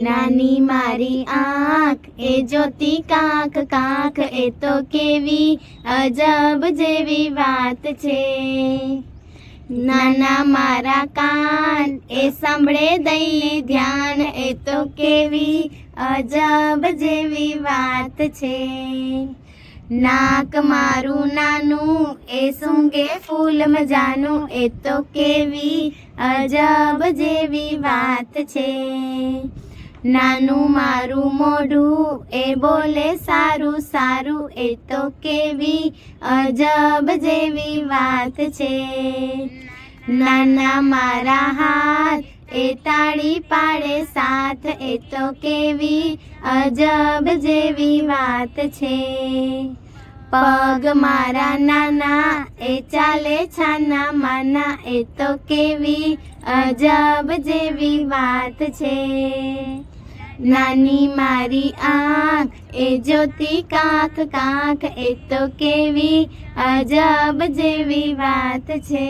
નાની મારી આંખ, એ જોતી કાંક કાંક, એ તો કેવી અજબ જેવી વાત છે. નાના મારા કાન, એ સાંભળે દઈ ધ્યાન, એ તો કેવી અજબ જેવી વાત છે. નાક મારું નાનું, એ સૂંઘે ફૂલ મજાનું, એ તો કેવી અજબ જેવી વાત છે. નાનું મારું મોઢું એ બોલે સારું સારું, એ તો કેવી અજબ જેવી વાત છે. નાના મારા હાથ એ તાળી પાડે, સાથ એ તો કેવી અજબ જેવી વાત છે. પગ મારા નાના એ ચાલે, છાના માના એ તો કેવી અજબ જેવી વાત છે. નાની મારી આંખ એ જ્યોતિ કાંખ કાંખ એ તો કેવી અજબ જેવી વાત છે.